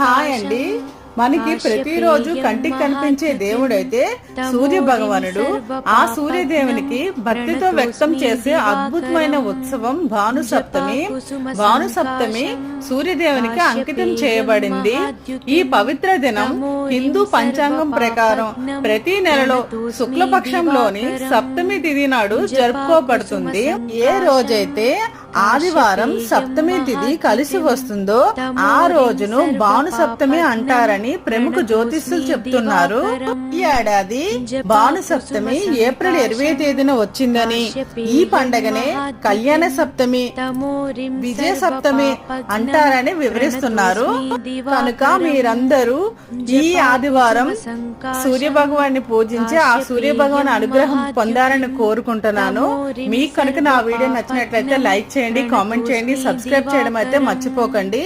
Hi అండి. మనకి ప్రతిరోజు కంటికి కనిపించే దేవుడైతే సూర్య భగవానుడు ఆ సూర్య దేవునికి భక్తితో వ్యక్తం చేసే అద్భుతమైన ఉత్సవం భాను సప్తమి భాను సప్తమి సూర్యదేవునికి అంకితం చేయబడింది. ఈ పవిత్ర దినం హిందూ పంచాంగం ప్రకారం ప్రతి నెలలో శుక్లపక్షంలోని సప్తమి తిథి నాడు జరుపుకోబడుతుంది. ఏ రోజైతే ఆదివారం సప్తమి తిథి కలిసి వస్తుందో ఆ రోజును భాను సప్తమి అంటారని ప్రముఖ జ్యోతిష్యులు చెప్తున్నారు. ఈ ఏడాది భాను సప్తమి ఏప్రిల్ ఇరవై తేదీన వచ్చిందని ఈ పండగనే కళ్యాణ సప్తమి విజయ సప్తమి అంటారని వివరిస్తున్నారు. కనుక మీరందరూ ఈ ఆదివారం సూర్య భగవాన్ని పూజించి ఆ సూర్య భగవాన్ అనుగ్రహం పొందాలని కోరుకుంటున్నాను. మీకు కనుక నా వీడియో నచ్చినట్లయితే లైక్ చేయండి కామెంట్ చేయండి సబ్స్క్రైబ్ చేయడం అయితే మర్చిపోకండి.